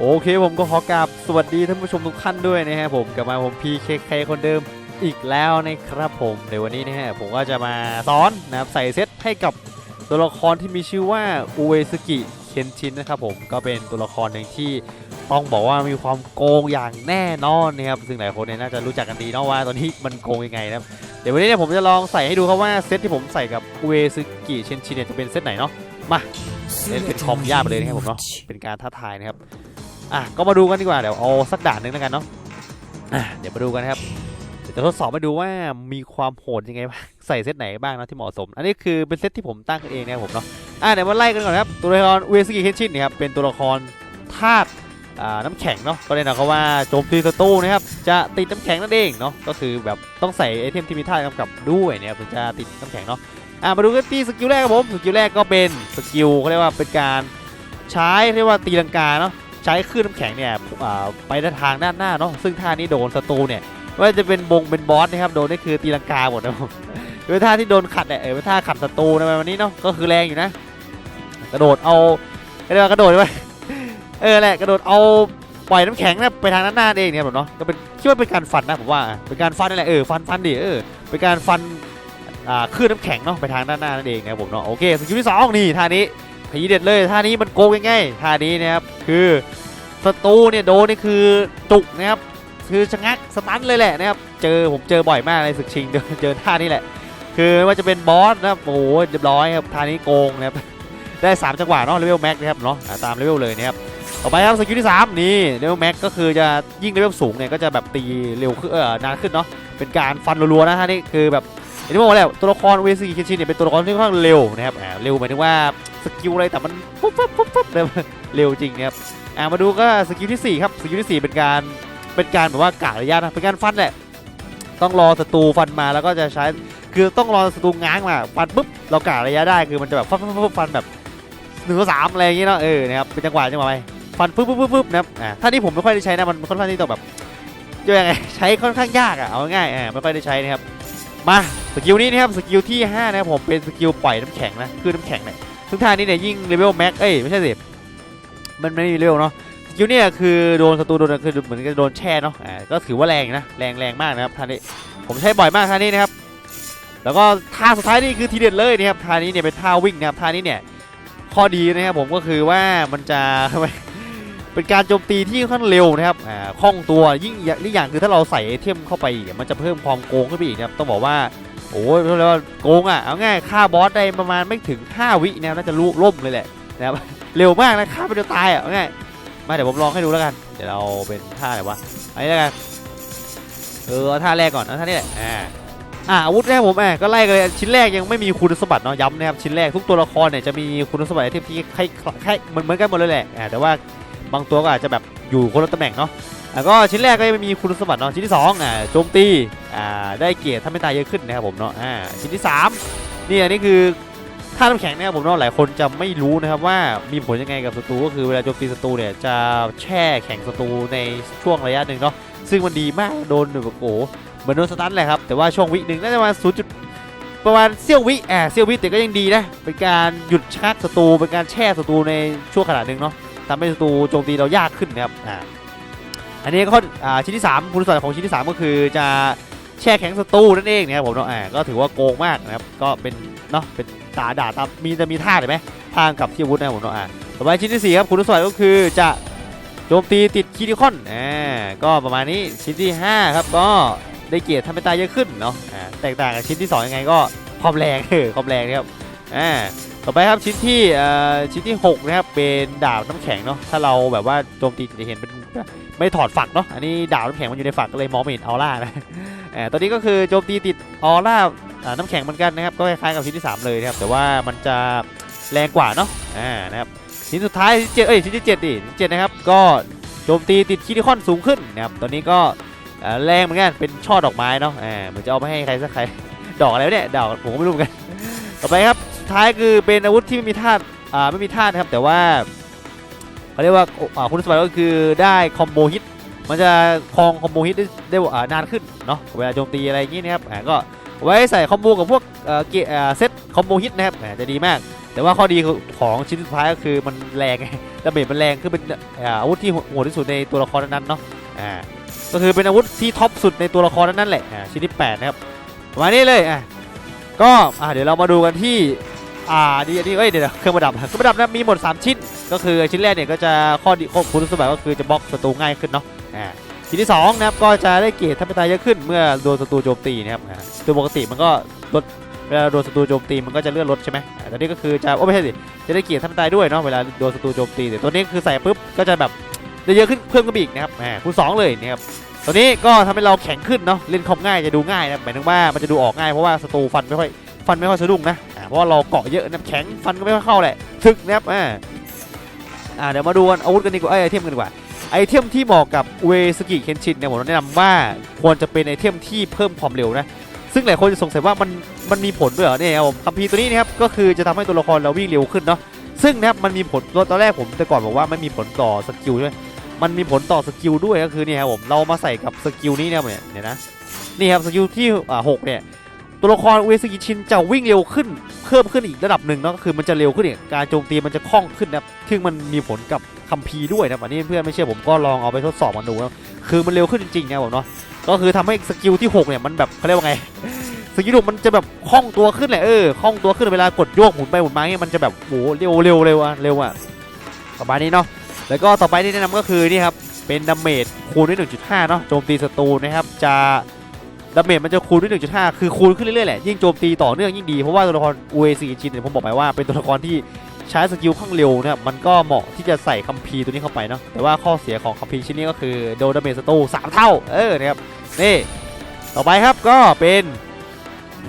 โอเคผมก็ขอกราบสวัสดีท่านผู้ชมทุกท่านด้วยนะฮะผมกลับมาผม PKK คคคนเดิมอีกแล้วนะครับผมในวันนี้นะฮะผมก็จะมาสอนนะครับใส่เซตให้กับตัวละครที่มีชื่อว่าอุเอสกิเคนชินนะครับผมก็เป็นตัวละครหนึ่งที่ต้องบอกว่ามีความโกงอย่างแน่นอนนะครับซึ่งหลายคนเนี่ยน่าจะรู้จักกันดีเนาะว่าตอนนี้มันโกงยังไงนะครับเดี๋ยววันนี้เนี่ยผมจะลองใส่ให้ดูครับว่าเซตที่ผมใส่กับอุเอสกิเคนชินเนี่ยจะเป็นเซตไหนเนาะมาเล่นเป็นคอมยากไปเลยนะครับผมเนาะเป็นการท้าทายนะครับ อะก็มาดูกันดีกว่าเดี๋ยวเอาสักด่านหนึ่งแล้วกันเนาะอะเดี๋ยวมาดูกันนะครับเดี๋ยวจะทดสอบมาดูว่ามีความโหดยังไงบ้างใส่เซตไหนบ้างนะที่เหมาะสม อันนี้คือเป็นเซตที่ผมตั้งขึ้นเองนะครับผมเนาะอะเดี๋ยวมาไล่กันก่อนครับตัวละครเวสกิเคนชินนะครับเป็นตัวละครธาตุอ่าน้ำแข็งเนาะก็เลยนะเขาว่าโจมตีศัตรูนะครับจะติดน้ำแข็งนั่นเองเนาะก็คือแบบต้องใส่ไอเทมที่มีธาตุกำกับด้วยเนะครับถึงจะติดน้ำแข็งเนาะอะมาดูกันที่สกิลแรกครับผมสกิลแรกก็เป็นสกิลเขาเรียกว่าเป็นการใช้เรียกว่าตีลังกาเนาะ ใช้คลื่นน้ำแข็งเนี่ยไปในทางด้านหน้าเนาะซึ่งท่านี้โดนศัตรูเนี่ยไม่ว่าจะเป็นบงเป็นบอสนะครับโดนนี่คือตีลังกาหมดนะผมเป็นท่าที่โดนขัดเนี่ยเออเป็นท่าขัดศัตรูในวันนี้เนาะก็คือแรงอยู่นะ กระโดดเอาเรียกว่ากระโดดไปเออแหละกระโดดเอาปล่อยน้ำแข็งนะไปทางด้านหน้าเองเนี่ยผมเนาะก็เป็นคิดว่าเป็นการฟันนะผมว่าเป็นการฟันนั่นแหละเออฟันฟันดิเออเป็นการฟันอ่าคลื่นน้ำแข็งเนาะไปทางด้านหน้านั่นเองนะผมเนาะโอเคสกิลที่สองนี่ท่านี้ ทีเด็ดเลยท่านี้มันโกงยังไงท่านี้นะครับคือศัตรูเนี่ยโดนนี่คือจุกนะครับคือชะงักสตันเลยแหละนะครับเจอผมเจอบ่อยมากในศึกชิงเจอท่านี้แหละ คือไม่ว่าจะเป็นบอสนะครับโอ้โหเรียบร้อยครับท่านี้โกงนะครับได้สามจังหวะเนาะเลเวลแม็กนะครับเนาะตามเลเวลเลยนะครับต่อไปครับสกิลที่สามนี่เลเวลแม็กก็คือจะยิ่งเลเวลสูงเนี่ยก็จะแบบตีเร็วขึ้นเออนานขึ้นเนาะเป็นการฟันรัวๆนะท่านี้คือแบบอย่างที่บอกแล้วตัวละครเวซีคินชินเนี่ยเป็นตัวละครที่ค่อนข้างเร็วนะครับอ่าเร็วหมายถึงว่า กิลอะไรแต่มันปุ๊บปุ๊บปุ๊บปุ๊บเร็วจริงนะครับอ่ามาดูก็สกิลที่สี่ครับสกิลที่สี่เป็นการเป็นการแบบว่ากะระยะนะเป็นการฟันแหละต้องรอศัตรูฟันมาแล้วก็จะใช้คือต้องรอศัตรูง้างมาฟันปุ๊บเรากะระยะได้คือมันจะแบบฟันฟันฟันแบบหนึ่งสอสามอะไรอย่างเงี้ยเนาะเออนะครับเป็นจังหวะจังหวะไปฟันปุ๊บปุ๊บปุ๊บปุ๊บนะครับอ่าถ้าที่ผมไม่ค่อยได้ใช้นะมันค่อนข้างที่จะแบบจะยังไงใช้ค่อนข้างยากอะเอาง่ายอ่าไม่ค่อยได้ใช้นะครับมาสกิลนี้นะครับสกิลที่5นะครับผมเป็นสกิลปล่อยน้ำแข็งนะคือน้ำแข็งเนี่ย ซึ่งท่านี้เนี่ยยิ่งเลเวลแม็กเอ้ยไม่ใช่สิมันไม่มีเลเวลเนาะสกิลเนี่ยคือโดนศัตรูโดนคือเหมือนกับโดนแช่เนาะอ่าก็ถือว่าแรงนะแรงแรงมากนะครับท่านี้ผมใช้บ่อยมากท่านี้นะครับแล้วก็ท่าสุดท้ายนี่คือทีเด็ดเลยนะครับท่านี้เนี่ยเป็นท่าวิ่งนะครับท่านี้เนี่ยข้อดีนะครับผมก็คือว่ามันจะเป็นการโจมตีที่ค่อนข้างเร็วนะครับอ่าคล่องตัวยิ่งอีกอย่างคือถ้าเราใส่ไอเทมเข้าไปอีกมันจะเพิ่มความโกงขึ้นไปอีกนะครับต้องบอกว่า โอ้ยเรียกว่าโกงอะเอาง่ายฆ่าบอสได้ประมาณไม่ถึง 5 วินะน่าจะลุล่มเลยแหละนะครับเร็วมากนะฆ่าไปจนตายอะเอาง่ายมาเดี๋ยวผมลองให้ดูแล้วกัน เดี๋ยวเราเป็นท่าอะไรวะอันนี้แล้วกันเออท่าแรกก่อนเอาท่านี้แหละอ่าอ่าอาวุธแรกผมแอบก็ไล่กันเลยชิ้นแรกยังไม่มีคุณสมบัติเนาะย้ำนะครับชิ้นแรกทุกตัวละครเนี่ยจะมีคุณสมบัติเทมที่คล้ายคล้ายเหมือนเหมือนกันหมดเลยแหละอ่าแต่ว่า บางตัวก็อาจจะแบบอยู่คนละตำแหน่งเนาะแล้วก็ชิ้นแรกก็จะมีคุณสมบัติเนาะชิ้นที่2อ่าโจมตีอ่าได้เกียรติถ้าไม่ตายเยอะขึ้นนะครับผมเนาะอ่าชิ้นที่3นี่อันนี้คือท่าน้ำแข็งนะครับผมเนาะหลายคนจะไม่รู้นะครับว่ามีผลยังไงกับศัตรูก็คือเวลาโจมตีศัตรูเนี่ยจะแช่แข็งศัตรูในช่วงระยะหนึ่งเนาะซึ่งมันดีมากโดนแบบโอ้เหมือนโดนสตันแหละครับแต่ว่าช่วงวิหนึ่งน่าจะประมาณศูนย์จุดประมาณเซี่ยววิอ่าเซี่ยววิแต่ก็ยังดีนะเป็นการหยุดชักศัตรูเป็นการแช่ศัตรูในช่วงขนาดหนึ่งเนาะ ทำให้ศัตรูโจมตีเรายากขึ้นนะครับอ่าอันนี้ก็อ่าชิ้นที่ 3 คุณสมบัติของชิ้นที่ 3 ก็คือจะแช่แข็งศัตรูนั่นเองนะครับผมเนาะอ่าก็ถือว่าโกงมากนะครับก็เป็นเนาะเป็นตาด่าตามมีจะมีท่าเห็นไหมท่ากับที่อาวุธนะครับผมเนาะอ่าต่อไปชิ้นที่4ครับคุณสมบัติก็คือจะโจมตีติดคิดิคอนอ่าก็ประมาณนี้ชิ้นที่ 5 ครับก็ได้เกียรติทำให้ตายเยอะขึ้นเนาะอ่าแตกต่างกับชิ้นที่ 2 ยังไงก็ความแรงเออความแรงนะครับอ่า ต่อไปครับชิ้นที่ชิ้นที่ 6 นะครับเป็นดาบน้ำแข็งเนาะถ้าเราแบบว่าโจมตีจะเห็นเป็นไม่ถอดฝักเนาะอันนี้ดาบน้ำแข็งมันอยู่ในฝักก็เลยมองไม่เห็นออร่านะเออตัวนี้ก็คือโจมตีติดออร่าน้ำแข็งเหมือนกันนะครับก็คล้ายๆกับชิ้นที่ 3 เลยนะครับแต่ว่ามันจะแรงกว่าเนาะอ่านะครับชิ้นสุดท้ายชิ้นเจ็ดเอ้ยชิ้นที่เจ็ดดิชิ้นเจ็ดนะครับก็โจมตีติดคิดิคอนสูงขึ้นนะครับตัวนี้ก็แรงเหมือนกันเป็นช่อดอกไม้เนาะอ่าเหมือนจะเอาไปให้ใครสักใครดอกอะไรวเนี่ยดอกผมก็ไม่รู้เหมือนกันต่อไปครับ ท้ายคือเป็นอาวุธที่ไม่มีธาตุอ่าไม่มีธาตุนะครับ แต่ว่าเขาเรียกว่าอ่าคุณสมบัติก็คือได้คอมโบฮิตมันจะครองคอมโบฮิตได้ได้อ่านานขึ้นเนาะเวลาโจมตีอะไรอย่างงี้นะครับอ่าก็ไว้ใส่คอมโบกับพวกเอ่อเกอ่าเซตคอมโบฮิตนะครับจะดีมาก แต่ว่าข้อดีของชิ้นสุดท้ายก็คือมันแรงดาเมจมันแรงคือเป็นอาวุธที่โหดที่สุดในตัวละครนั้นเนาะอ่าก็คือเป็นอาวุธที่ท็อปสุดในตัวละครนั้นแหละอ่าชิ้นที่แปดนะครับมานี้เลยอะก็อ่าเดี๋ยวเรามาดูกันที่ อ่าดีอันนี้เอ้ยเดี๋ยวเครื่องประดับเครื่องประดับนะมีหมด 3 ชิ้น ก็คือชิ้นแรกเนี่ยก็จะข้อดีข้อคุณสมบัติก็คือจะบล็อกศัตรูง่ายขึ้นเนาะอ่าชิ้นที่สองนะครับก็จะได้เกียรติทัพตายเยอะขึ้นเมื่อโดนศัตรูโจมตีนะครับอ่าโดยปกติมันก็ลดเวลาโดนศัตรูโจมตีมันก็จะเลื่อนลดใช่ไหมแต่นี่ก็คือจะโอ้ไม่ใช่สิจะได้เกียรติทัพตายด้วยเนาะเวลาโดนศัตรูโจมตีแต่ตัวนี้คือใส่ปุ๊บก็จะแบบได้เยอะขึ้นเพิ่มขึ้นอีกนะครับอ่าคูณสองเลยนะครับตัวนี้ก็ทำให้เราแข็งขึ้นเนาะเล่นคอมง่ายจะดูง่ายนะหมายถึงว่ามันจะดูออกง่ายเพราะว่าศัตรูฟันไม่ค่อยฟันไม่ค่อยสะดุ้งนะ เพราะเราเกาะเยอะนะแข็งฟันก็ไม่ค่อยเข้าแหละทึกนะครับอ่าอ่าเดี๋ยวมาดูกันอาวุธกันดีกว่าเอ้ยไอเทมกันดีกว่าไอเทมที่เหมาะกับเวสกิเคนชินเนี่ยผมแนะนำว่าควรจะเป็นไอเทมที่เพิ่มความเร็วนะซึ่งหลายคนจะสงสัยว่ามันมันมีผลด้วยเหรอเนี่ยครับผมคัมภีร์ตัวนี้นะครับก็คือจะทำให้ตัวละครเราวิ่งเร็วขึ้นเนาะซึ่งนะครับมันมีผลตอนแรกผมแต่ก่อนบอกว่าไม่มีผลต่อสกิลใช่ไหมมันมีผลต่อสกิลด้วยก็คือเนี่ยครับผมเรามาใส่กับสกิลนี้เนี่ยเนี่ยเนี่ยนะนี่ครับสกิลที่อ่าหกเนี่ย ตัวละครเวสกิชินจะวิ่งเร็วขึ้น เพิ่มขึ้นอีกระดับหนึ่งเนาะก็คือมันจะเร็วขึ้นเนี่ยการโจมตีมันจะคล่องขึ้นนะครับซึ่งมันมีผลกับคัมภีร์ด้วยนะอันนี้เพื่อนไม่เชื่อผมก็ลองเอาไปทดสอบมาดูนะคือมันเร็วขึ้นจริงๆนะผมเนาะก็คือทำให้สกิลที่6เนี่ยมันแบบเขาเรียกว่าไงสกิลหกมันจะแบบคล่องตัวขึ้นแหละเออคล่องตัวขึ้นเวลากดโยกหมุนไปหมุนมาเนี่ยมันจะแบบโหเร็วเร็วเร็วอะเร็วอะประมาณนี้เนาะแล้วก็ต่อไปที่แนะนำก็คือนี่ครับเป็นดาเมจคูณด้วย1.5เนาะโจมตีศัตรูนะครับจะ ดาเมจมันจะคูณด้วย1.5 คือคูณขึ้นเรื่อยๆแหละ ยิ่งโจมตีต่อเนื่องยิ่งดี เพราะว่าตัวละคร UAC จินเนี่ยผมบอกไปว่าเป็นตัวละครที่ใช้สกิลข้างเร็วนะครับมันก็เหมาะที่จะใส่คัมภีร์ตัวนี้เข้าไปเนาะ แต่ว่าข้อเสียของคัมภีร์ชิ้นนี้ก็คือโดนดาเมจศัตรูสามเท่า เออ นะครับ นี่ ต่อไปครับก็เป็น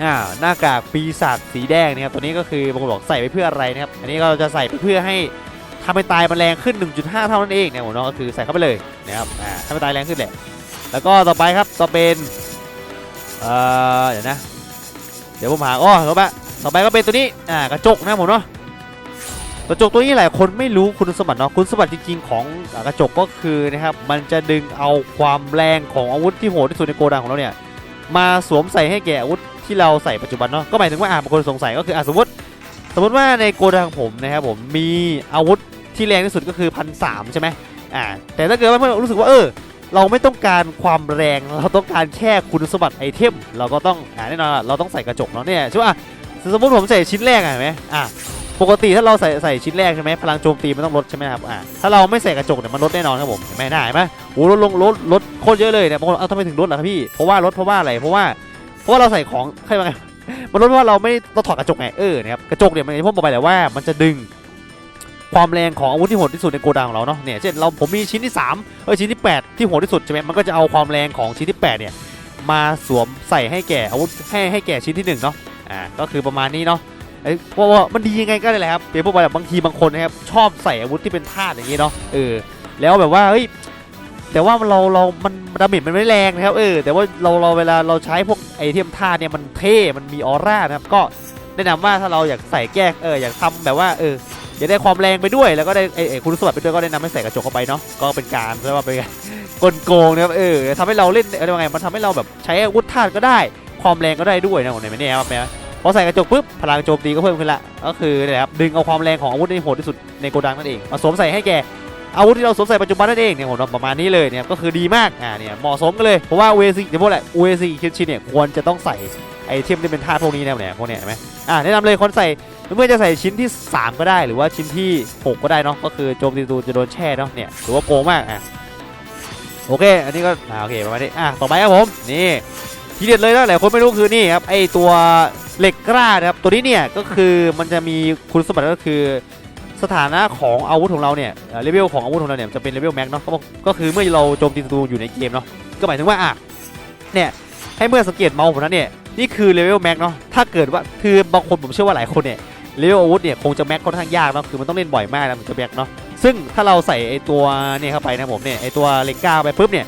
อ่าหน้ากากปีศาจสีแดงนะครับ ตัวนี้ก็คือบางคนบอกใส่ไปเพื่ออะไรนะครับ อันนี้ก็จะใส่ไปเพื่อให้ทำให้ตายมันแรงขึ้น 1.5 เท่านั้นเองนะผมเนาะก็คือใส่เข้าไปเลยนะครับทำให้ตายแรงขึ้นแหละ แล้วก็ต่อไปครับต่อเป็น เออเดี๋ยวนะ เดี๋ยวผมหาอ้อต่อไปต่อไปก็เป็นตัวนี้ อ่ากระจกนะผมเนาะ กระจกตัวนี้หลายคนไม่รู้คุณสมบัติเนาะ คุณสมบัติจริงๆของกระจกก็คือนะครับ มันจะดึงเอาความแรงของอาวุธที่โหดที่สุดในโกดังของเราเนี่ย มาสวมใส่ให้แก่อาวุธที่เราใส่ปัจจุบันเนาะ ก็หมายถึงว่าอ่าบางคนสงสัยก็คืออ่าสมมติ สมมติว่าในโกดังผมนะครับผมมีอาวุธที่แรงที่สุดก็คือพันสามใช่ไหมอ่า แต่ถ้าเกิดว่าเพื่อนรู้สึกว่าเออ เราไม่ต้องการความแรงเราต้องการแค่คุณสมบัติไอเทม เราก็ต้องอ่าแน่นอนเราต้องใส่กระจกเนาะเนี่ยใช่ป่ะสมมติผมใส่ชิ้นแรกอะเห็นไหมอะปกติถ้าเราใส่ใส่ชิ้นแรกใช่ไหมพลังโจมตีมันต้องลดใช่ไหมครับอะถ้าเราไม่ใส่กระจกเนี่ยมันลดแน่นอนครับผมเห็นไหมได้ไหมโอ้ลดลงลดลดโคตรเยอะเลยเนี่ยบางคนเอ้าทำไมถึงลดล่ะครับพี่เพราะว่าลดเพราะว่าอะไรเพราะว่าเพราะว่าเราใส่ของใครว่าไงมันลดเพราะว่าเราไม่เราถอดกระจกไงเออนะครับกระจกเนี่ยมันผมบอกไปแล้วว่ามันจะดึง ความแรงของอาวุธที่โหดที่สุดในโกดังของเราเนาะเนี่ยเช่นเราผมมีชิ้นที่3เออชิ้นที่ 8 ที่โหดที่สุดใช่ไหมมันก็จะเอาความแรงของชิ้นที่ 8 เนี่ยมาสวมใส่ให้แก่อาวุธให้ให้แก่ชิ้นที่1เนาะอ่าก็คือประมาณนี้เนาะไอ้เพราะว่ามันดียังไงก็ได้แหละครับเดี๋ยวพวกแบบบางทีบางคนนะครับชอบใส่อาวุธที่เป็นธาตุอย่างนี้เนาะเออแล้วแบบว่าเฮ้ยแต่ว่าเราเรา มันดาเมจมันไม่แรงนะครับเออแต่ว่าเราเราเวลาเราใช้พวกไอเทมธาตุเนี่ยมันเท่ มันมีออร่านะครับก็แนะนำว่าถ้าเราอยากใส่แก้เอออยากทำแบบว่าเออ อยากได้ความแรงไปด้วยแล้วก็ได้ไอ้ไอ้คุณสมบัติไปด้วยก็ได้นำให้ใส่กระจกเข้าไปเนาะก็เป็นการเรียกว่าเป็นการกลโกงนะครับเออทำให้เราเล่นอะไรว่าไงมันทำให้เราแบบใช้อาวุธธาตุก็ได้ ความแรงก็ได้ด้วยนะผมเนี่ยไม่แน่ครับแม่พอใส่กระจกปุ๊บพลังโจมตีก็เพิ่มขึ้นละก็คือนี่แหละครับดึงเอาความแรงของอาวุธที่โหดที่สุดในโกดังนั่นเองมาสวมใส่ให้แกอาวุธที่เราสวมใส่ปัจจุบันนั่นเองเนี่ยผมประมาณนี้เลยเนี่ยก็คือดีมากอ่าเนี่ยเหมาะสมกันเลยเพราะว่าเวซีเดี๋ยวพวกแหละเวซีคิชินเนี่ยควรจะต้องใส่ไอเทมที่เป็นธาตุพวกนี้นะเนี่ยพวกเนี้ยเห็นไหมอ่าแนะนำเลยคนใส่ เมื่อจะใส่ชิ้นที่ 3 ก็ได้หรือว่าชิ้นที่ 6 ก็ได้เนาะก็คือโจมตีตูจะโดนแช่เนาะเนี่ยถือว่าโกงมากอะโอเค อันนี้ก็อ่าโอเคประมาณนี้อะต่อไปครับผมนี่ทีเด็ดเลยนะหลายคนไม่รู้คือนี่ครับไอตัวเหล็กกล้านะครับตัวนี้เนี่ยก็คือมันจะมีคุณสมบัติก็คือสถานะของอาวุธของเราเนี่ยเลเวลของอาวุธของเราเนี่ยจะเป็นเลเวลแม็กเนาะก็ก็คือเมื่อเราโจมตีศัตรูอยู่ในเกมเนาะก็หมายถึงว่าอะเนี่ยให้เมื่อสังเกตเมาส์ผมนั้นเนี่ยนี่คือเลเวลแม็กเนาะถ้าเกิดว่าคือบางคนผมเชื่อว่าหลายคนเนี่ย เลเวลอาวุธเนี่ยคงจะแม็กค่อนข้างยากเนาะคือมันต้องเล่นบ่อยมากนะมันจะแม็กเนาะซึ่งถ้าเราใส่ไอตัวเนี่ยเข้าไปนะผมเนี่ยไอตัวเลก้าไปปุ๊บเนี่ย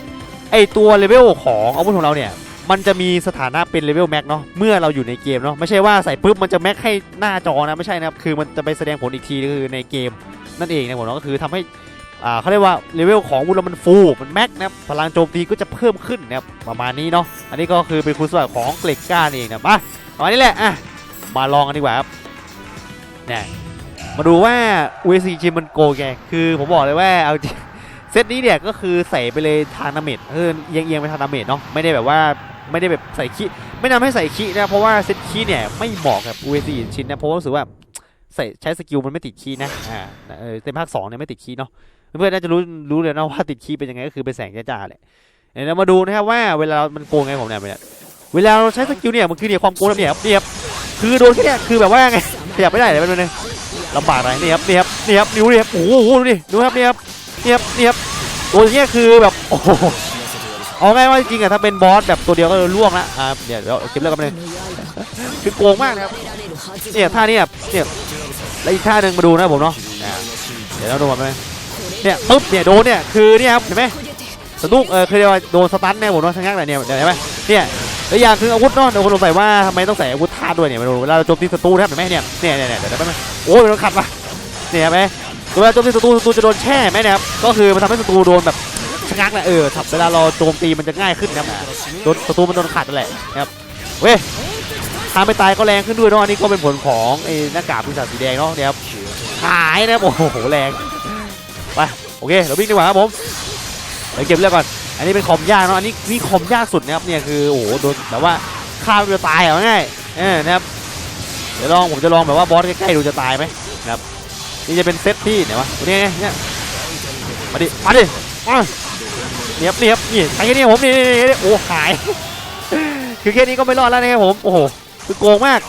ไอตัวเลเวลของอาวุธของเราเนี่ยมันจะมีสถานะเป็นเลเวลแม็กเนาะเมื่อเราอยู่ในเกมเนาะไม่ใช่ว่าใส่ปุ๊บมันจะแม็กให้หน้าจอนะไม่ใช่นะครับคือมันจะไปแสดงผลอีกทีคือในเกมนั่นเองนะผมเนาะก็คือทำให้อ่าเขาเรียกว่าเลเวลของอาวุธเรามันฟูมันแม็กนะครับพลังโจมตีก็จะเพิ่มขึ้นนะครับประมาณนี้เนาะอันนี้ก็คือเป็นคุณสมบัติของเกลก้าเองนะมาประมาณนี้แหละอะมาลองกันดีกว่าครับ นี่ยมาดูว่า USC จริงมันโกงไงคือผมบอกเลยว่าเอาจริงเซตนี้เนี่ยก็คือใส่ไปเลยทางดาเมจเออเอียงเอียงไปทางดาเมจเนาะไม่ได้แบบว่าไม่ได้แบบใส่คีไม่นำให้ใส่คีนะเพราะว่าเซตคีเนี่ยไม่เหมาะกับ USC ชิ้นนะเพราะว่ารู้สึกว่าใส่ใช้สกิลมันไม่ติดคีนะอ่าเออเต็มภาคสองเนี่ยไม่ติดคีเนาะเพื่อนๆน่าจะรู้รู้เลยนะว่าติดคีเป็นยังไงก็คือเป็นแสงจ้าๆแหละเดี๋ยวเรามาดูนะครับว่าเวลามันโกงไงผมเนี่ยเวลาเราใช้สกิลเนี่ยมันคือเนี่ยความโกงเนี่ยเนี่ยบคือโดนแค่เนี่ยคือแบบว่าไง ขยับไม่ได้เลยมันนึงลำบากหน่อยนี่ครับนี่ครับนี่ครับนิ้วนี่ครับโอ้โหดูดิดูครับนี่ครับนี่ครับนี่ครับตัวเนี้ยคือแบบโอ้โหเอาง่ายว่าจริงอะถ้าเป็นบอสแบบตัวเดียวก็ล่วงละอ่าเดี๋ยวเดี๋ยวเก็บเรื่องกันไปเลยคือโกงมากนะครับเนี่ยท่านี้แบบเนี่ยแล้วอีกท่าหนึ่งมาดูนะผมเนาะเดี๋ยวเราดูกันไปเนี่ยปุ๊บเนี่ยโดนเนี่ยคือเนี่ยครับเห็นไหมสนุกเออคือเรียกว่าโดนสตันเนี่ยผมว่าทั้งนั้นเลยเนี่ยเดี๋ยวเห็นไหมเนี่ยแล้วอย่างคืออาวุธเนาะเดี๋ยวคนสงสัยว่าทำไมต้องใส่อาวุธาด้วยเนี่ยมาดูเวลาเราโจมตีศัตรูนะครับเห็นไหมเนี่ยเนี่ยเนี่ยเนี่ยเดี๋ยวแป๊บนึงโอ้ยมันขัดว่ะเนี่ยไหมเวลาโจมตีศัตรูศัตรูจะโดนแช่ไหมเนะครับก็คือมันทำให้ศัตรูโดนแบบชะงักแหละเออครับเวลาเราโจมตีมันจะง่ายขึ้นนะครับโดนศัตรูมันโดนขัดนั่นแหละนะครับเว้ยทางไปตายก็แรงขึ้นด้วยเนาะอันนี้ก็เป็นผลของไอ้หน้ากากปีศาจสีแดงเนาะเนี่ยครับหายนะครับโอ้โหแรงไปโอเคเราวิ่งดีกว่าครับผมเดี๋ยวเก็บเรื่องก่อน อันนี้เป็นคอมยากเนาะอันนี้นี่คอมยากสุดนะครับเนี่ยคือโอ้โหโดนแบบว่าฆ่าไม่จะตายเอาง่าย เออนะครับเดี๋ยวลองผมจะลองแบบว่าบอสใกล้ๆดูจะตายไหมนะครับนี่จะเป็นเซตที่ไหนวะตัวนี้ไงเนี่ยมาดิมาดิมาเนียบเนียบนี่ใช้แค่นี้ผมนี่นี่นี่นี่โอ้หาย คือแค่นี้ก็ไม่รอดแล้วนะครับผมโอ้โหคือโกงมาก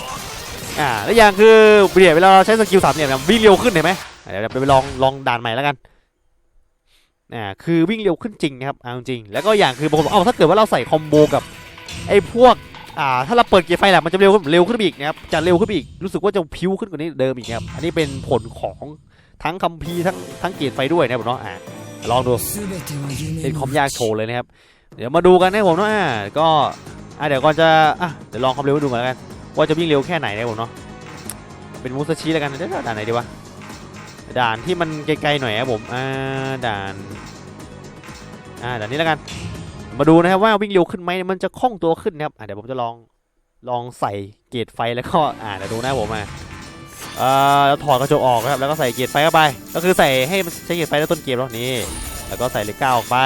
อ่าแล้วอย่างคือเปลี่ยนเวลาเราใช้สกิลสามเนี่ยวิ่งเร็วขึ้นเห็นไหมเดี๋ยวเราไปลองลองด่านใหม่แล้วกันอ่าคือวิ่งเร็วขึ้นจริงนะครับเอาจริงแล้วก็อย่างคือบางคนบอกเอ้าถ้าเกิดว่าเราใส่คอมโบกับไอ้พวก อ่าถ้าเราเปิดเกียร์ไฟแหละมันจะเร็วเร็วขึ้นอีกนะครับจะเร็วขึ้นอีกรู้สึกว่าจะพิ้วขึ้นกว่านี้เดิมอีกนะครับอันนี้เป็นผลของทั้งคัมภีร์ทั้งทั้งเกียร์ไฟด้วยนะผมเนาะอ่าลองดูเป็นคอมยากโชว์เลยนะครับ เดี๋ยวมาดูกันนะผมเนาะอ่าก็อ่าเดี๋ยวก่อนจะอะเดี๋ยวลองความเร็วดูก่อนแล้วกันว่าจะวิ่งเร็วแค่ไหนนะผมเนาะเป็นมูสชิแล้วกันเดี๋ยวด่านไหนดีวะด่านที่มันไกลๆหน่อยครับผมอ่าด่านอ่าด่านนี้แล้วกัน มาดูนะครับว่าวิ่งเร็วขึ้นไหมมันจะคล่องตัวขึ้นนะครับเดี๋ยวผมจะลองลองใส่เกจไฟแล้วก็อ่าเดี๋ยวดูนะผมอะเอ่อแล้วถอดกระจกออกนะครับแล้วก็ใส่เกจไฟเข้าไป ก็คือใส่ให้มันใช้เกจไฟแล้วต้นเกมแล้วนี่แล้วก็ใส่เลขเก้าออกไป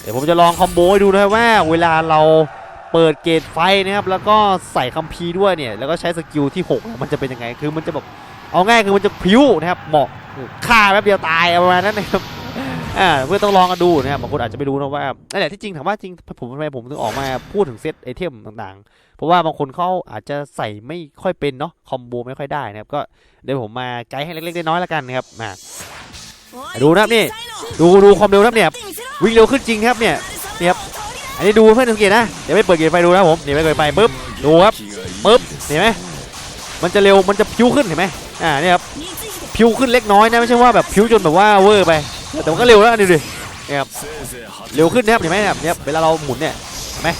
เดี๋ยวผมจะลองคอมโบให้ดูนะครับว่าเวลาเราเปิดเกจไฟนะครับแล้วก็ใส่คัมภีร์ด้วยเนี่ยแล้วก็ใช้สกิลที่หกมันจะเป็นยังไงคือมันจะแบบเอาง่ายคือมันจะพิ้วนะครับเหมาะฆ่าแป๊บเดียวตายประมาณนั้นนะครับ อ่าเพื่อนต้องลองกันดูนะครับบางคนอาจจะไม่รู้นะว่านั่นแหละที่จริงถามว่าจริงผมทำไมผมถึงออกมาพูดถึงเซตไอเทมต่างๆ เพราะว่าบางคนเขาอาจจะใส่ไม่ค่อยเป็นเนาะคอมโบไม่ค่อยได้นะครับก็เดี๋ยวผมมาไกด์ให้เล็กๆน้อยๆแล้วกันนะครับมาดูนะครับนี่ดูดูความเร็วนะครับเนี่ยวิ่งเร็วขึ้นจริงครับเนี่ยนี่ครับอันนี้ดูเพื่อนสังเกตนะเดี๋ยวไม่เปิดเกมไฟดูนะผมเดี๋ยวไม่เปิดไฟปุ๊บดูครับปุ๊บเห็นไหมมันจะเร็วมันจะพิ้วขึ้นเห็นไหมอ่าเนี่ยครับพิ้วขึ้นเล็กน้อยนะไม่ใช่ว่าแบบพิ้วจนแบบว่าเวอร์ไป แต่มันก็เร็วแล้วดูดิเนี่ยครับเร็วขึ้นนะครับเห็นไหมเนี่ยเนี่ยเวลาเราหมุนเนี่ยเห็นไหม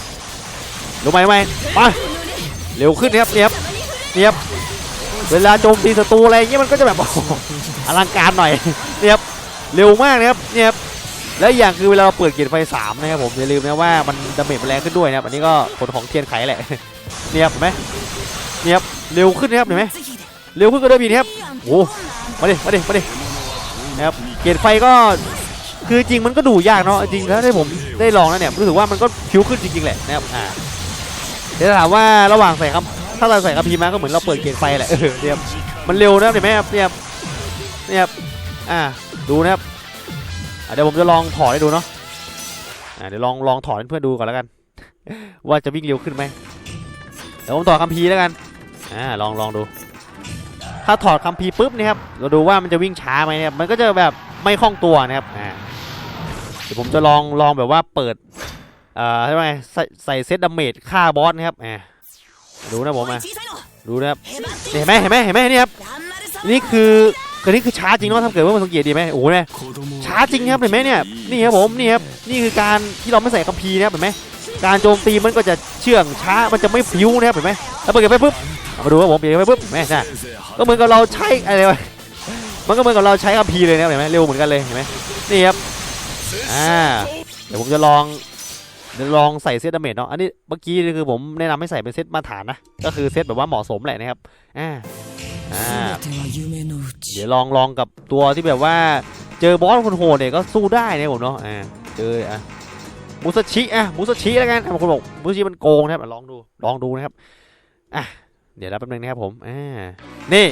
รู้ไหมไหมมาเร็วขึ้นนะครับเนี่ยครับเนี่ยครับเวลาโจมตีศัตรูอะไรอย่างเงี้ยมันก็จะแบบอลังการหน่อยเนี่ยครับเร็วมากนะครับเนี่ยครับแล้วอีกอย่างคือเวลาเราเปิดเกียร์ไฟสามนะครับผมอย่าลืมนะว่ามันดาเมจมันแรงขึ้นด้วยนะครับอันนี้ก็ผลของเทียนไขแหละเนี่ยครับเห็นไหมเนี่ยครับเร็วขึ้นนะครับเห็นไหมเร็วขึ้นก็ได้บีนะครับโอ้มาดิมาดิมาดิ นะครับเกรไฟก็คือจริงมันก็ดูยากเนาะจริงถ้าได้ผมได้ลองแล้วเนี่ยรู้สึกว่ามันก็ผิวขึ้นจริงๆแหละนะครับอ่าเดี๋ยวถามว่าระหว่างใส่คำถ้าเราใส่คำพีมาก็เหมือนเราเปิดเกรไฟแหละเออเนี่ยมันเร็วนะเห็นไหมครับเนี่ยครับเนี่ยครับอ่าดูนะครับเดี๋ยวผมจะลองถอดให้ดูเนาะอ่าเดี๋ยวลองลองถอดให้เพื่อนดูก่อนแล้วกัน ว่าจะวิ่งเร็วขึ้นไหมเดี๋ยวผมถอคัมภีร์แล้วกันอ่าลองลองดู ถ้าถอดคัมภีร์ปุ๊บเนะครับเราดูว่ามันจะวิ่งช้าไหมเนี่ยมันก็จะแบบไม่คล่องตัวนะครับอ่าเดี๋ยวผมจะลองลองแบบว่าเปิดเอ่อใช่ไหมใส่ใส่เซตดาเมจฆ่าบอสนะครับอ่าดูนะผมอะดูนะครับเห็นไหมเห็นไหมเห็นไหมนี่ครับนี่คือคือนี่คือช้าจริงเนาะถ้าเกิดว่ามันสังเกตดีไหมโอ้โหเนี่ยช้าจริงครับเห็นไหมเนี่ยนี่ครับผมนี่ครับนี่คือการที่เราไม่ใส่คัมภีร์นะครับเห็นไหม การโจมตีมันก็จะเชื่องช้ามันจะไม่ฟิวนะครับเห็นไหมแล้วเปลี่ยนไปปุ๊บมาดูว่าผมเปลี่ยนไปปุ๊บแม่น่ะก็เหมือนกับเราใช้อะไรวะมันก็เหมือนกับเราใช้อัพีเลยนะเห็นไหมเร็วเหมือนกันเลยเห็นไหมนี่ครับอ่าเดี๋ยวผมจะลองลองใส่เซตดาเมจเนาะอันนี้เมื่อกี้คือผมแนะนำให้ใส่เป็นเซตมาตรฐานนะก็คือเซตแบบว่าเหมาะสมแหละนะครับอ่าเดี๋ยวลองลองกับตัวที่แบบว่าเจอบอสคนโหดเนี่ยก็สู้ได้นะผมเนาะอ่าเจออะ มุสชิอะมุสชิแล้วกันบางคนบอกมุสชิมันโกงนะครับลองดูลองดูนะครับอะเดี๋ยวรับแป๊บนึงนะครับผมอ่านี่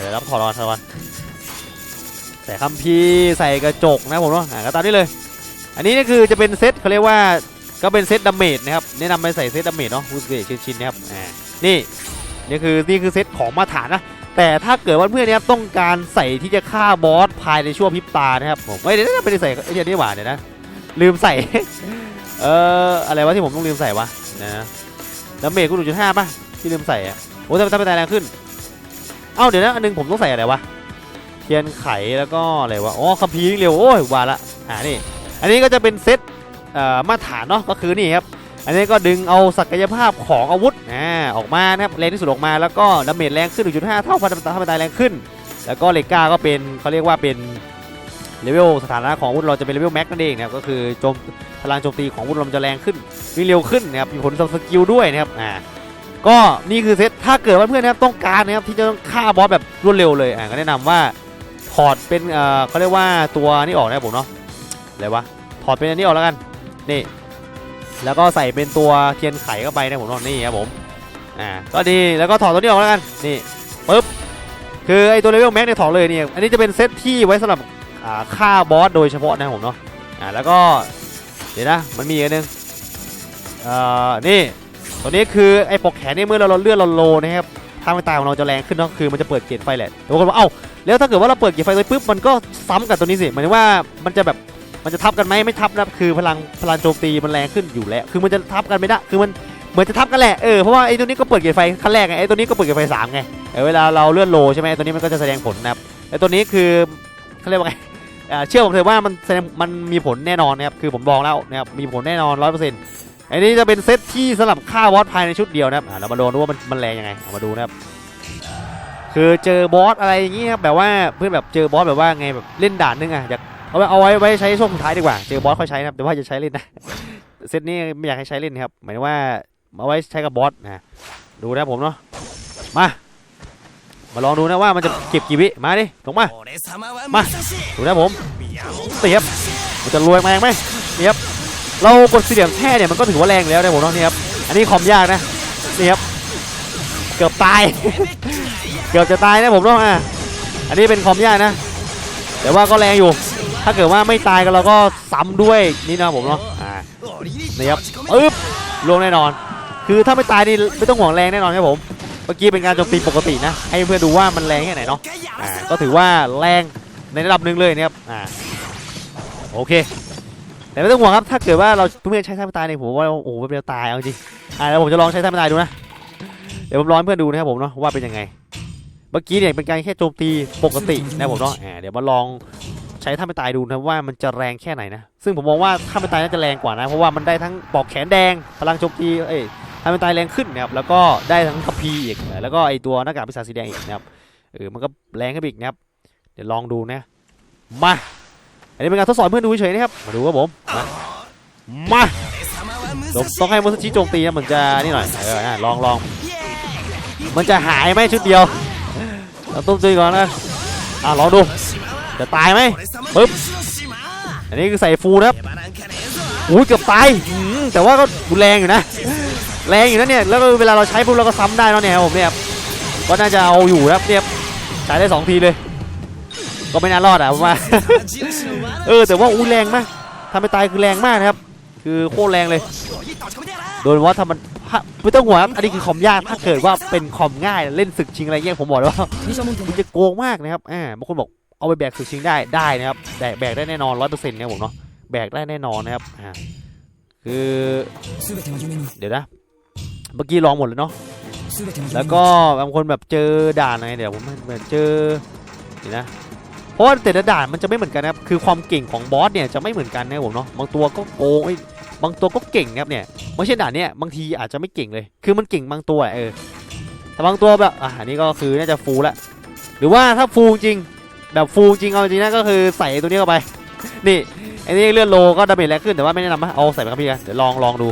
เดี๋ยวรับถอดรอนถอดรอนใส่คัมภีร์ใส่กระจกนะผมเนาะอะก็ตามนี้เลย อันนี้นี่คือจะเป็นเซตเขาเรียกว่าก็เป็นเซตดาเมจนะครับแนะนำไปใส่เซตดาเมจเนาะมุสชิชินๆนะครับอ่านี่นี่คือนี่คือเซตของมาตรฐานนะแต่ถ้าเกิดว่าเพื่อนนะครับต้องการใส่ที่จะฆ่าบอสภายในช่วงพิบตานะครับผมไม่ได้ไม่ได้ใส่ไอ้เดียนี้หว่าเดี๋ยนะ ลืมใส่ เอออะไรวะที่ผมต้องลืมใส่วะนะดาเมจกูหนึ่งจุดห้าป่ะที่ลืมใส่อะโอ้ทำไมทำไมตายแรงขึ้น เอ้าเดี๋ยวนะอันหนึงผมต้องใส่อะไรวะเทียนไขแล้วก็อะไรวะอ๋อคัมภีร์เร็วโอ้ยวาละอ่านี่อันนี้ก็จะเป็นเซตเอ่อมาตรฐานเนาะก็คือนี่ครับอันนี้ก็ดึงเอาศักยภาพของอาวุธอ่าออกมานะครับแรงที่สุดออกมาแล้วก็ดาเมจแรงขึ้น 1.5 เท่าพันธมิตรแรงขึ้น แล้วก็เลก้าก็เป็นเขาเรียกว่าเป็น เลเวลสถานะของวุธเราจะเป็นเลเวลแม็กนั่นเองนะครับก็คือโจมพลังโจมตีของวุธเรามันจะแรงขึ้นวิ่งเร็วขึ้นนะครับมีผลต่อสกิลด้วยนะครับอ่าก็นี่คือเซตถ้าเกิดว่าเพื่อนๆนะครับต้องการนะครับที่จะต้องฆ่าบอสแบบรวดเร็วเลยอ่าก็แนะนำว่าถอดเป็นเอ่อเขาเรียกว่าตัวนี่ออกนะผมเนาะอะไรวะถอดเป็นอันนี้ออกแล้วกันนี่แล้วก็ใส่เป็นตัวเทียนไขเข้าไปนะผมว่าะนี่ครับผมอ่าก็ดีแล้วก็ถอดตัวนี้ออกแล้วกันนี่ปึ๊บคือไอตัวเลเวลแม็กเนี่ยถอดเลยเนี่ยอันนี้จะเป็นเซตที่ไว้สำหรับ ฆ่าบอสโดยเฉพาะนะครับผมเนาะอ่าแล้วก็เดี๋ยวนะมันมีอีกอันหนึงอ่านี่ตัวนี้คือไอ้ปกแขนนี่เมื่อเราเลื่อนเราโลนะครับทางไฟตายของเราจะแรงขึ้นเนาะคือมันจะเปิดเกจไฟแหละแต่บางคนบอกเอ้าแล้วถ้าเกิดว่าเราเปิดเกจไฟไปปุ๊บมันก็ซ้ำกับตัวนี้สิหมายถึงว่ามันจะแบบมันจะทับกันไหมไม่ทับนะคือพลังพลังโจมตีมันแรงขึ้นอยู่แล้ว คือมันจะทับกันไม่ได้คือมันเหมือนจะทับกันแหละเออเพราะว่าไอ้ตัวนี้ก็เปิดเกียร์ไฟขั้นแรกไงไอ้ตัวนี้ก็เปิดเกียร์ไฟสามไงเวลาเราเลื่อนโลใช่ไหมไอ้ตัวนี้มันก็จะแสดงผลนะครับไอ้ตัวนี้คือเขาเรียกว่าไง เชื่อผมเถอะว่ามันมันมีผลแน่นอนนะครับคือผมบอกแล้วนะครับมีผลแน่นอนร้อยเปอร์เซ็นต์อ้นี่จะเป็นเซตที่สำหรับฆ่าบอสภายในชุดเดียวนะครับเรามาดูดูว่ามันมันแรงยังไงเอามาดูนะครับคือเจอบอสอะไรอย่างงี้ครับแบบว่าเพื่อนแบบเจอบอสแบบว่าไงแบบเล่นด่านนึงอะอยากเอาไว้เอาไว้ไว้ใช้ช่วงสุดท้ายดีกว่าเจอบอสค่อยใช้นะครับแต่ว่าจะใช้เล่นนะเซตนี้ไม่อยากให้ใช้เล่นครับหมายว่าเอาไว้ใช้กับบอสนะดูนะผมเนาะมา มาลองดูนะว่ามันจะเก็บกี่วิ มาดิลงมา มาดูนะผมเสียบมันจะรวยแรงไหมเสียบเรากดเสียงแค่เนี่ยมันก็ถือว่าแรงแล้วนะผมน้องนี่ครับ อันนี้คอมยากนะนี่ครับ เกือบตาย เกือบจะตายนะผมน้องอะ อันนี้เป็นคอมยากนะ แต่ว่าก็แรงอยู่ ถ้าเกิดว่าไม่ตายก็เราก็ซ้ำด้วยนี่นะผมเนาะนี่ครับ อึ๊บลงแน่นอน คือถ้าไม่ตายนี่ไม่ต้องห่วงแรงแน่นอนครับผม มื่อกี้เป็นการโจมตีปกตินะ ให้เพื่อนดูว่ามันแรงแค่ไหนเนาะอ่าก็ถือว่าแรงในระดับหนึ่งเลยนะครับอ่าโอเค แต่ไม่ต้องห่วงครับถ้าเกิดว่าเราเพื่อนใช้ท่าไม่ตายเนี่ยผมว่าโอ้โหเป็นจะตายเอาจริงอ่าแล้วผมจะลองใช้ท่าไม่ตายดูนะเดี๋ยวผมลองให้เพื่อนดูนะครับผมเนาะว่าเป็นยังไง เมื่อกี้เนี่ยเป็นการแค่โจมตีปกตินะผมเนาะอ่าเดี๋ยวมาลองใช้ท่าไม่ตายดูนะว่ามันจะแรงแค่ไหนนะ ซึ่งผมมองว่าท่าไม่ตายน่าจะแรงกว่านะ เพราะว่ามันได้ทั้งปอกแขนแดง พลังโจมตีเอ้ย ทำให้ตายแรงขึ้นนะครับแล้วก็ได้ทั้งทัพพีอีกแล้วก็ไอตัวหน้ากากพิศาจสีแดงอีกนะครับเออมันก็แรงขึ้นอีกนะครับเดี๋ยวลองดูนะมาอันนี้เป็นการทดสอบเพื่อนดูเฉยนะครับมาดูครับผมมาต้องให้มอสชิโจมตีนะมันจะนี่หน่อยเออลองลองมันจะหายไหมชุดเดียวเราต้มตีก่อนนะอะลองดูจะตายไหมปึ๊บอันนี้คือใส่ฟูนะครับอุ้ยเกือบตายแต่ว่าก็รุนแรงอยู่นะ แรงอยู่นะเนี่ยแล้วเวลาเราใช้ปุ๊บเราก็ซ้ำได้นะเนี่ยผมเนี่ยก็น่าจะเอาอยู่ครับเนี่ยใช้ได้สองทีเลย ก็ไม่น่ารอดอะผมว่าเออแต่ว่าอู้แรงมากทำให้ตายคือแรงมากนะครับ คือโคตรแรงเลยโดนว่าทำมันไม่ต้องห่วงอันนี้คือคอมยากถ้าเกิดว่าเป็นคอมง่ายเล่นศึกชิงอะไรเงี้ยผมบอกว่ามันจะโกงมากนะครับอ่าบางคนบอกเอาไปแบกศึกชิงได้ได้นะครับแบกแบกได้แน่นอนร้อยเปอร์เซ็นต์นะผมเนาะแบกได้แน่นอนนะครับอ่าคือเดี๋ยวนะ เมื่อกี้ลองหมดเลยเนาะแล้วก็บางคนแบบเจอด่านอะไรเดี๋ยวผมเหมือนเจอนี่นะเพราะว่าแต่ละด่านมันจะไม่เหมือนกันนะครับคือความเก่งของบอสเนี่ยจะไม่เหมือนกันนะผมเนาะบางตัวก็โกงบางตัวก็เก่งครับเนี่ยไม่ใช่ด่านเนี่ยบางทีอาจจะไม่เก่งเลย คือมันเก่งบางตัวเออแต่บางตัวแบบอะอันนี้ก็คือน่าจะฟูละหรือว่าถ้าฟูจริงแบบฟูจริงเอาจริงนะก็คือใส่ตัวนี้เข้าไป นี่อันนี้เลื่อนโลก็ดาเมจแรงขึ้นแต่ว่าไม่แนะนำนะเอาใส่ไปครับพี่เดี๋ยวลองลองดู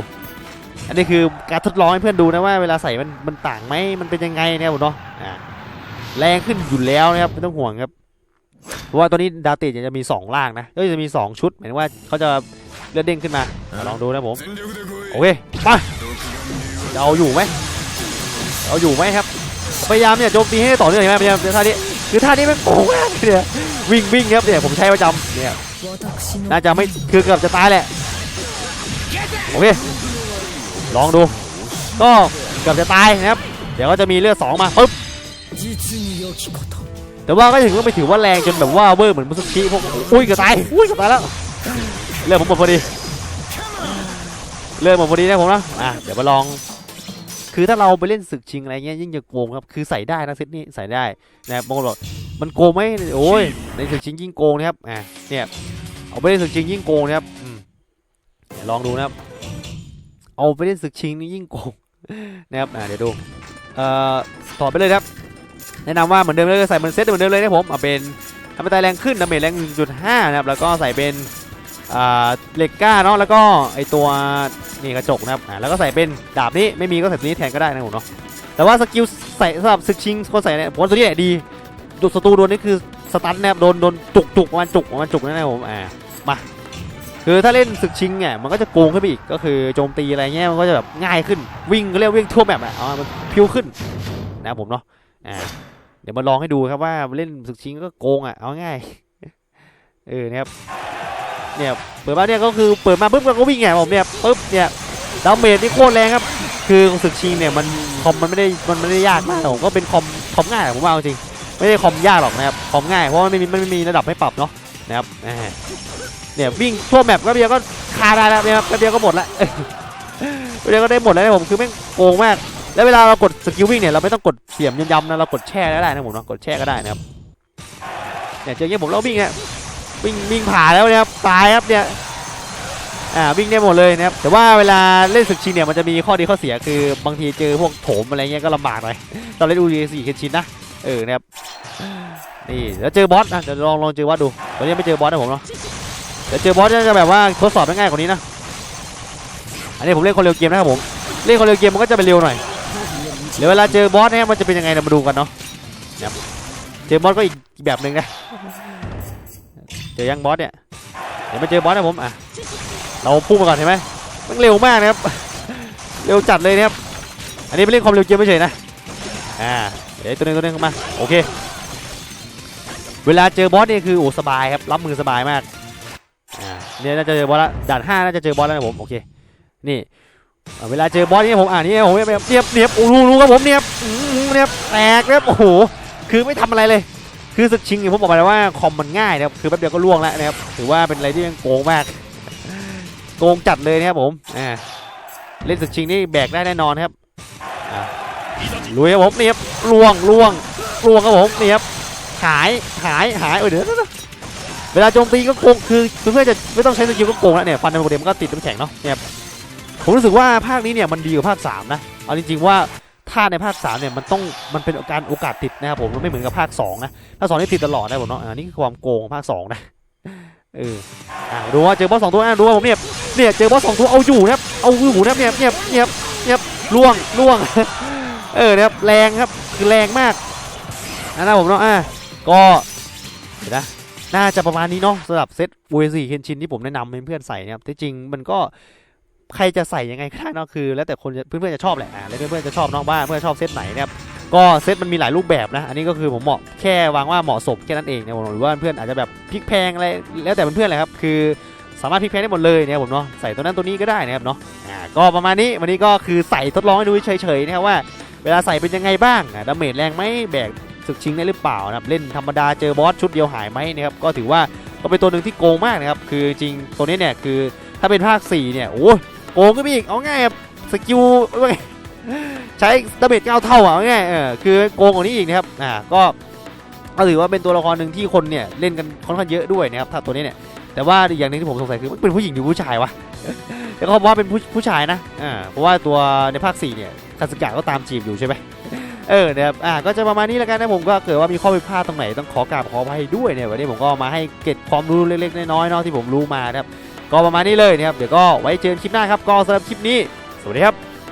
อันนี้คือการทดลองให้เพื่อนดูนะว่าเวลาใส่มันมันต่างไหมมันเป็นยังไงนะครัผมเนาะแรงขึ้นอยู่แล้วนะครับไม่ต้องห่วงครับเพราะว่าตอนนี้ดาติจะมี 2 ล่างนะก็จะมี 2 ชุด หมายว่าเขาจะเลือดเด้งขึ้นมาลองดูนะผมโอเคไปจะเอาอยู่ไหมเอาอยู่ไหมครับ พยายามเนี่ยโจมตีให้ต่อเนื่องใช่ไหมพยายามเดี๋ยวท่านี้คือท่านี้มันโง่มากเนี่ยวิ่งวิ่งครับเนี่ยผมใช้ประจำเนี่ยน่าจะไม่คือเกือบจะตายแหละโอเค ลองดู ก็เกือบจะตายนะครับ เดี๋ยวก็จะมีเลือดสองมาปึ๊บแต่ว่าก็ถึงก็ไม่ถือว่าแรงจนแบบว่าเวอร์เหมือนมุสกิพวกอุ้ยก็ตายอุ้ยก็ตายแล้วเลือดผมหมดพอดีเลือดหมดพอดีนะผมนะอะเดี๋ยวมาลอง คือถ้าเราไปเล่นศึกชิงอะไรเงี้ยยิ่งจะโกงครับคือใส่ได้นะเซตนี้ใส่ได้นะบางคนบอกมันโกงไหมโอ้ยในศึกชิงยิ่งโกงนะครับอะเนี่ยเอาไปเล่นศึกชิงยิ่งโกงนะครับลองดูนะครับ เอาไปเล่นศึกชิงนี่ยิ่งโกงนะครับอะเดี๋ยวดูเอ่อถอดไปเลยครับ แนะนำว่าเหมือนเดิมเลยใส่เหมือนเซตเหมือนเดิมเลยนะผมเอาเป็นทำให้ตายแรงขึ้นดาเมจแรง 1.5 นะครับ แล้วก็ใส่เป็นอ่าเหล็กก้าเนาะแล้วก็ไอตัวนี่กระจกนะครับแล้วก็ใส่เป็นดาบนี้ไม่มีก็ใส่ตัวนี้แทนก็ได้นะผมเนาะแต่ว่าสกิลใส่สำหรับซึกชิงคนใส่เนี่ยผมตัวนี้แหละดีดูศัตรูโดนนี่คือสตันนะครับโดนโดนจุกจุกมาณจุกมาณจุกนั่นนะผมอ่ามา คือถ้าเล่นศึกชิงเนี่ยมันก็จะโกงขึ้นไปอีกก็คือโจมตีอะไรเงี้ยมันก็จะแบบง่ายขึ้นวิ่งเรียกวิ่งทั่วแบบอะอ๋อมันพิวขึ้นนะครับผมเนาะอ่าเดี๋ยวมาลองให้ดูครับว่าเล่นศึกชิงก็โกงอะเอาง่ายเออนะครับเนี่ยเปิดมาเนี่ยก็คือเปิดมาปุ๊บก็วิ่งไงผมเนี่ยปุ๊บเนี่ยดาเมจนี่โคตรแรงครับ คือศึกชิงเนี่ยมันคอมมันไม่ได้มันไม่ได้ยากมากแต่ผมก็เป็นคอมคอมง่ายผมว่าจริงไม่ได้คอมยากหรอกนะครับคอมง่ายเพราะมันไม่มีมันไม่มีระดับให้ปรับเนาะ นะครับเนี่ยวิ่งทั่วแมปก็เดียวก็คาได้แล้วเนี่ยครับก็เดียวก็หมดละก็เดียวก็ได้หมดแล้วนะผมคือแม่งโกงมาก แล้วเวลาเรากดสกิลวิ่งเนี่ยเราไม่ต้องกดเสียมย้ำๆนะเรากดแช่ก็ได้นะผมเนาะกดแช่ก็ได้นะครับเนี่ยเจอเงี้ยผมเราวิ่งเนี่ยวิ่งวิ่งผ่าแล้วเนี่ยครับตายครับเนี่ยอ่าวิ่งได้หมดเลยนะครับแต่ว่าเวลาเล่นศึกชิงเนี่ยมันจะมีข้อดีข้อเสียคือบางทีเจอพวกโถมอะไรเงี้ยก็ลำบากหน่อยตอนเล่นอูดีสี่เคนชินนะเออนะครับ นี่แล้วเจอบอสนะเดี๋ยวลองลองเจอบอสดูตอนนี้ไม่เจอบอสนะผมเนาะเดี๋ยวเจอบอสจะแบบว่าทดสอบได้ง่ายกว่านี้นะอันนี้ผมเล่นคนเร็วเกมนะครับผมเล่นคนเร็วเกมมันก็จะเป็นเร็วหน่อยเดี๋ยวเวลาเจอบอสเนี่ยมันจะเป็นยังไงเรามาดูกันเนาะเจอบอสก็อีกแบบหนึ่งนะเจอยังบอสเนี่ยเดี๋ยวมาเจอบอสนะผมอะเราพุ่งมาก่อนเห็นไหมมันเร็วมากนะครับเร็วจัดเลยนะครับอันนี้ไปเล่นความเร็วเกมไม่เฉยนะอ่าเดี๋ยวตัวหนึงตัวหนึงเข้ามาโอเค เวลาเจอบอสเนี่ยคือโอ้สบายครับรับมือสบายมากอ่าเนี่ยน่าจะเจอบอสละด่านห้าน่าจะเจอบอสแล้วนะผมโอเคนี่เวลาเจอบอสนี่ผมอ่านนี่ผมเนี่ยเนียบเนียบโอ้โหรู้ครับผมเนียบเนียบแตกเนียบโอ้โหคือไม่ทำอะไรเลย คือศึกชิงเนี่ยผมบอกไปแล้วว่าคอมมันง่ายนะครับคือแป๊บเดียวก็ล่วงแล้วนะครับถือว่าเป็นอะไรที่ยังโกงมากโกงจัดเลยนะครับผมอ่าเล่นศึกชิงนี่แบกได้แน่นอนครับลุยครับผมเนียบล่วงล่วงล่วงครับผมเนียบ หายหายหายเออเดี๋ยวเดี๋ยวเวเวลาโจมตีก็โกงคือเพื่อนจะไม่ต้องใช้สกิลก็โกงแล้วเนี่ยฟันในโมเดมก็ติดน้ำแข็งเนาะเนี่ยผมรู้สึกว่าภาคนี้เนี่ยมันดีกว่าภาค3นะเอาจริงๆว่าถ้าในภาค3เนี่ยมันต้องมันเป็นการโอกาสติดนะครับผมมันไม่เหมือนกับภาค2นะภาค2นี่ติดตลอดนะผมเนาะอันนี้คือความโกงของภาค2นะเอออะดูว่าเจอบอสสองตัวอะดูว่าผมเนี่ยเนี่ยเจอบอสสองตัวเอาอยู่นะครับเอาอยู่นะครับเนี่ยเนี่ยเนี่ยเนี่ยล่วงล่วงเออนะครับแรงครับคือแรงมากนะผมเนาะอะ ก็เดี๋ยวนะน่าจะประมาณนี้เนาะสำหรับเซต v 4เคนชินที่ผมแนะนำเพื่อนๆใส่นะครับที่จริงมันก็ใครจะใส่ยังไงก็ได้เนะคือ แล้วแต่คนเพื่อนๆจะชอบแหละอ่าแล้วเพื่อนๆจะชอบน้องบ้านเพื่อนชอบเซตไหนนะครับก็เซตมันมีหลายรูปแบบนะ อันนี้ก็คือผมเหมาะแค่วางว่าเหมาะสมแค่นั้นเองนะผมหรือว่าเพื่อนอาจจะแบบพลิกแพงอะไรแล้วแต่เพื่อนๆเลยครับคือสามารถพลิกแพงได้หมดเลยเนะครับผมเนาะใส่ตัวนั้นตัวนี้ก็ได้นะครับเนาะอ่าก็ประมาณนี้วันนี้ก็คือใส่ทดลองให้ดูเฉยๆนะครับว่า เวลาใส่เป็นยังไงบ้างอ่าดาเมจแรงไหมแบก ศึกชิงได้หรือเปล่านะครับเล่นธรรมดาเจอบอสชุดเดียวหายไหมนะครับก็ถือว่าก็เป็นตัวหนึ่งที่โกงมากนะครับคือจริงตัวนี้เนี่ยคือถ้าเป็นภาค 4 เนี่ยโอ้โกงก็มีอีกเอาง่ายครับสกิลว่าไงใช้ดาเมจเก้าเท่าอะเอาง่ายเออคือโกงกว่านี้อีกนะครับอ่าก็ก็ถือว่าเป็นตัวละครหนึ่งที่คนเนี่ยเล่นกันค่อนข้างเยอะด้วยนะครับถ้าตัวนี้เนี่ยแต่ว่าอีกอย่างหนึงที่ผมสงสัยคือมันเป็นผู้หญิงหรือผู้ชายวะแต่เขาบอกว่าเป็นผู้ผู้ชายนะอ่าเพราะว่าตัวในภาค4เนี่ยคาสึกะก็ตามจีบอยู่ใช่ไหม เออนะครับอ่าก็จะประมาณนี้แล้วกันนะผมก็เกิดว่ามีข้อผิดพลาดตรงไหนต้องขอกราบขออภัยด้วยเนี่ยวันนี้ผมก็มาให้เก็บความรู้เล็กๆน้อยๆเนาะที่ผมรู้มานะครับก็ประมาณนี้เลยนะครับเดี๋ยวก็ไว้เจอกันคลิปหน้าครับก็สำหรับคลิปนี้ สวัสดีครับ